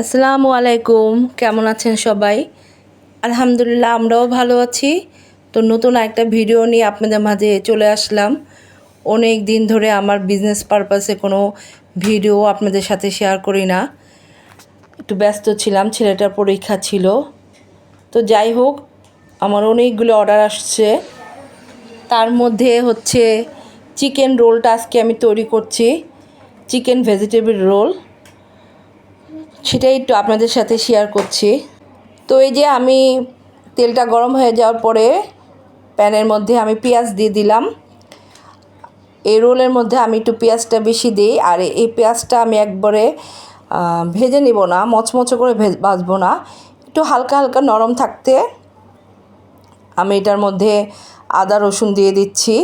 আসসালামু আলাইকুম। কেমন আছেন সবাই? আলহামদুলিল্লাহ, আমরাও ভালো আছি। তো নতুন একটা ভিডিও নিয়ে আপনাদের মাঝে চলে আসলাম। অনেক দিন ধরে আমার বিজনেস পারপাসে কোনো ভিডিও আপনাদের সাথে শেয়ার করি না। একটু ব্যস্ত ছিলাম, ছেলেটার পরীক্ষা ছিল। তো যাই হোক, আমার অনেকগুলো অর্ডার আসছে। তার মধ্যে হচ্ছে চিকেন রোলটা আজকে আমি তৈরি করছি। চিকেন ভেজিটেবল রোল সেটাই একটু আপনাদের সাথে শেয়ার করছি। তো এই যে আমি তেলটা গরম হয়ে যাওয়ার পরে প্যানের মধ্যে আমি পেঁয়াজ দিয়ে দিলাম। এই রোলের মধ্যে আমি একটু পেঁয়াজটা বেশি দিই আর এই পেঁয়াজটা আমি একবারে ভেজে নিব না, মচমচে করে ভেজ, ভাজবো না। একটু হালকা হালকা নরম থাকতে আমি এটার মধ্যে আদা, রসুন দিয়ে দিচ্ছি।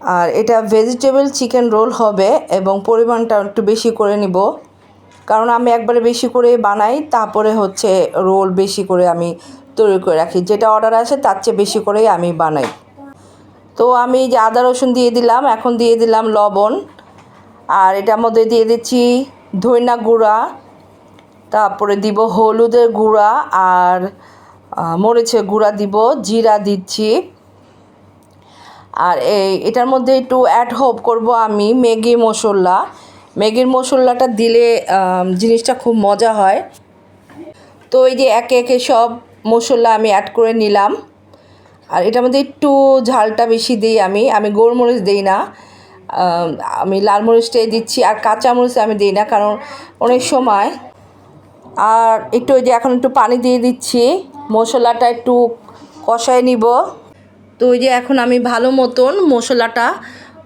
আর এটা ভেজিটেবল চিকেন রোল হবে এবং পরিমাণটা একটু বেশি করে নিব। কারণ আমি একবারে বেশি করে বানাই, তারপরে হচ্ছে রোল বেশি করে আমি তৈরি করে রাখি। যেটা অর্ডার আসে তার চেয়ে বেশি করেই আমি বানাই। তো আমি যে আদা, রসুন দিয়ে দিলাম, এখন দিয়ে দিলাম লবণ। আর এটার মধ্যে দিয়ে দিচ্ছি ধইনা গুঁড়া, তারপরে দিব হলুদের গুঁড়া আর মরিচের গুঁড়া দিব, জিরা দিচ্ছি। আর এই এটার মধ্যে একটু অ্যাড হোপ করব আমি, ম্যাগি মশলা। ম্যাগির মশলাটা দিলে জিনিসটা খুব মজা হয়। তো এই যে একে একে সব মশলা আমি অ্যাড করে নিলাম। আর এটার মধ্যে একটু ঝালটা বেশি দিই আমি। আমি গোলমরিচ দিই না। আমি লাল মরিচটাই দিচ্ছি। আর কাঁচা মরিচ আমি দিই না, কারণ অনেক সময়। আর একটু ওই যে এখন একটু পানি দিয়ে দিচ্ছি। মশলাটা একটু কষায় নিব। তো ওই যে এখন আমি ভালো মতন মশলাটা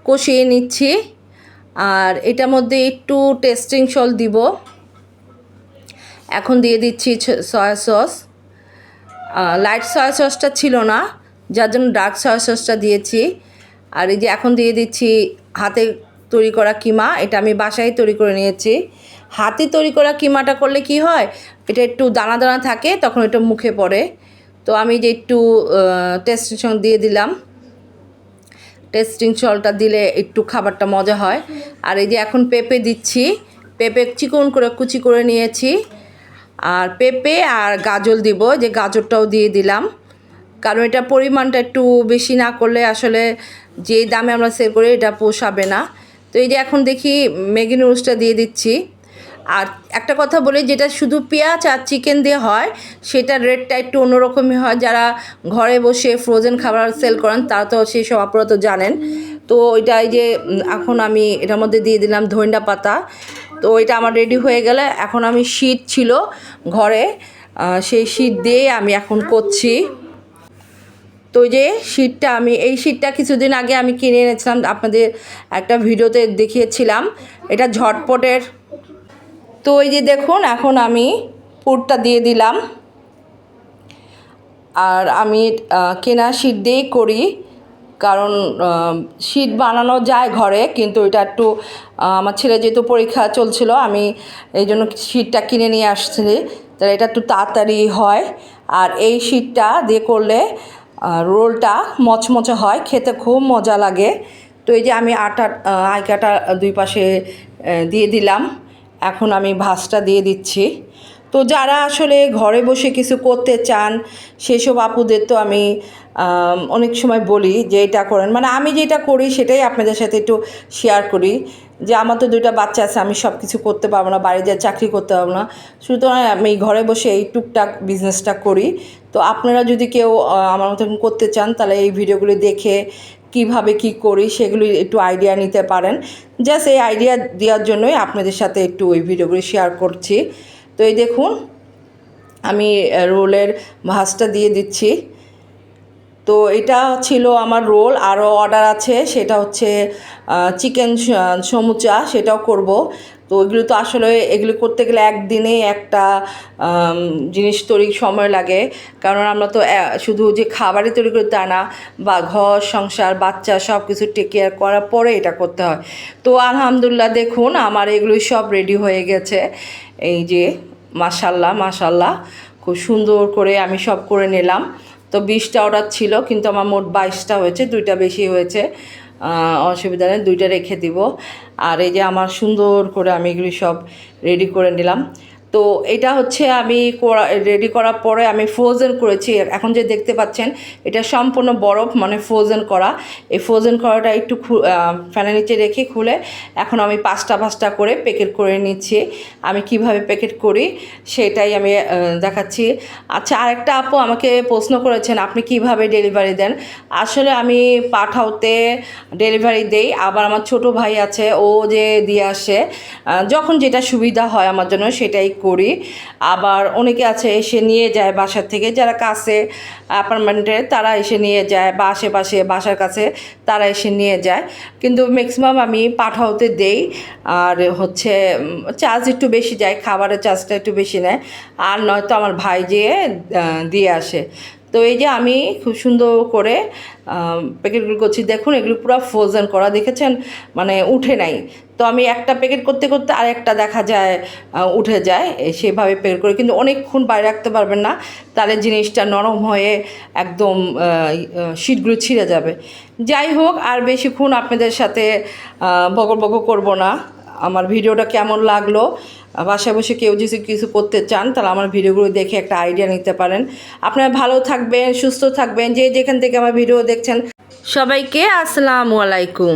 কষিয়ে নিচ্ছি। আর এটার মধ্যে একটু টেস্টিং সল দিব। এখন দিয়ে দিচ্ছি সয়া সস লাইট সয়া সসটা ছিল না, যার জন্য ডার্ক সয়া সসটা দিয়েছি। আর এই যে এখন দিয়ে দিচ্ছি হাতে তৈরি করা কিমা, এটা আমি বাসায় তৈরি করে নিয়েছি। হাতে তৈরি করা কিমাটা করলে কি হয়? এটা একটু দানা দানা থাকে, তখন এটা মুখে পড়ে। তো আমি যে একটু টেস্টিং সল দিয়ে দিলাম। টেস্টিং সলটা দিলে একটু খাবারটা মজা হয়। আর এই যে এখন পেঁপে দিচ্ছি, পেঁপে চিকন করে কুচি করে নিয়েছি। আর পেঁপে আর গাজর দিব, যে গাজরটাও দিয়ে দিলাম। কারণ এটা পরিমাণটা একটু বেশি না করলে আসলে যে দামে আমরা সেল করি এটা পোষাবে না। তো এই যে এখন দেখি ম্যাগি নুডলসটা দিয়ে দিচ্ছি। আর একটা কথা বলি, যেটা শুধু পেঁয়াজ আর চিকেন দিয়ে হয় সেটার রেটটা একটু অন্যরকমই হয়। যারা ঘরে বসে ফ্রোজেন খাবার সেল করেন, তারা তো সেই সব আপনারা তো জানেন। তো এই যে এখন আমি এটার মধ্যে দিয়ে দিলাম ধনিয়া পাতা। তো এটা আমার রেডি হয়ে গেলে, এখন আমি শীত ছিল ঘরে সেই শীত দিয়ে আমি এখন করছি। তো যে শীটটা আমি, এই শীটটা কিছুদিন আগে আমি কিনে এনেছিলাম, আপনাদের একটা ভিডিওতে দেখিয়েছিলাম। এটা ঝটপটের তো এই যে দেখুন এখন আমি পুরটা দিয়ে দিলাম। আর আমি কেনা শীট দিয়েই করি কারণ শীট বানানো যায় ঘরে কিন্তু এটা একটু আমার ছেলে যেহেতু পরীক্ষা চলছিল আমি এই জন্য শীটটা কিনে নিয়ে আসছি। তাহলে এটা একটু তাড়াতাড়ি হয়। আর এই শীটটা দিয়ে করলে রোলটা মচমচে হয় খেতে খুব মজা লাগে। তো এই যে আমি আটা আহ, আইকাটা দুই পাশে দিয়ে দিলাম। এখন আমি ভাজটা দিয়ে দিচ্ছি। তো যারা আসলে ঘরে বসে কিছু করতে চান, সেসব আপুদের তো আমি অনেক সময় বলি যে এটা করেন। মানে আমি যেটা করি সেটাই আপনাদের সাথে একটু শেয়ার করি যে আমার তো দুইটা বাচ্চা আছে, আমি সব কিছু করতে পারব না, বাড়ি যা চাকরি করতে পারব না। সুতরাং আমি ঘরে বসে এই টুকটাক বিজনেসটা করি। তো আপনারা যদি কেউ আমার মতন করতে চান, তাহলে এই ভিডিওগুলি দেখে কীভাবে কি করি সেগুলি একটু আইডিয়া নিতে পারেন। জাস্ট এই আইডিয়া দেওয়ার জন্যই আপনাদের সাথে একটু ওই ভিডিওগুলি শেয়ার করছি। তো এই দেখুন, আমি রোলের ভাজটা দিয়ে দিচ্ছি। তো এটা ছিল আমার রোল। আরও অর্ডার আছে, সেটা হচ্ছে চিকেন সমুচা, সেটাও করব। তো এগুলো তো আসলে, এগুলো করতে গেলে একদিনে একটা জিনিস তৈরি সময় লাগে। কারণ আমরা তো শুধু যে খাবারই তৈরি করি তা না, বা ঘর, সংসার, বাচ্চা সব কিছু টেক কেয়ার করার পরে এটা করতে হয়। তো আলহামদুলিল্লাহ দেখুন, আমার এগুলো সব রেডি হয়ে গেছে। এই যে, মাশাল্লাহ মাশাল্লাহ, খুব সুন্দর করে আমি সব করে নিলাম। তো বিশটা অর্ডার ছিল, কিন্তু আমার মোট বাইশটা হয়েছে, দুইটা বেশি হয়েছে। অসুবিধা নেই, দুইটা রেখে দিব। আর এই যে আমার সুন্দর করে আমি এগুলি সব রেডি করে নিলাম। তো এটা হচ্ছে আমি করা রেডি করার পরে আমি ফ্রোজেন করেছি। এখন যে দেখতে পাচ্ছেন, এটা সম্পূর্ণ বরফ মানে ফ্রোজেন করা। এই ফ্রোজেন করাটা একটু ফ্যানের নিচে রেখে খুলে এখন আমি পাঁচটা পাঁচটা করে প্যাকেট করে নিচ্ছি। আমি কীভাবে প্যাকেট করি সেটাই আমি দেখাচ্ছি। আচ্ছা আরেকটা আপু আমাকে প্রশ্ন করেছেন, আপনি কীভাবে ডেলিভারি দেন? আসলে আমি পাঠাওতে ডেলিভারি দেই, আবার আমার ছোট ভাই আছে, ও যে দিয়ে আসে যখন যেটা সুবিধা হয় আমার জন্য সেটাই করি। আবার অনেকে আছে এসে নিয়ে যায় বাসার থেকে। যারা কাছে অ্যাপার্টমেন্টে তারা এসে নিয়ে যায় বা আশেপাশে বাসার কাছে, তারা এসে নিয়ে যায়। কিন্তু ম্যাক্সিমাম আমি পাঠাওতে দেই। আর হচ্ছে চার্জ একটু বেশি যায়, খাবারের চার্জটা একটু বেশি নেয়। আর নয়তো আমার ভাই যেয়ে দিয়ে আসে। তো এই যে আমি খুব সুন্দর করে প্যাকেটগুলো করছি, দেখুন এগুলো পুরো ফ্রোজেন করা দেখেছেন? মানে উঠে নাই। তো আমি একটা প্যাকেট করতে করতে আর একটা দেখা যায় উঠে যায় সেভাবে প্যাকেট করে। কিন্তু অনেকক্ষণ বাইরে রাখতে পারবেন না, তাহলে জিনিসটা নরম হয়ে একদম শীতগুলো ছিঁড়ে যাবে। যাই হোক, আর বেশিক্ষণ আপনাদের সাথে বকর বকর করব না। আমার ভিডিওটা কেমন লাগল? বাসায় বসে কেউ যদি কিছু করতে চান, তাহলে আমার ভিডিওগুলো দেখে একটা আইডিয়া নিতে পারেন। আপনারা ভালো থাকবেন, সুস্থ থাকবেন, যে যেখান থেকে আমার ভিডিও দেখছেন। সবাইকে আসসালামু আলাইকুম।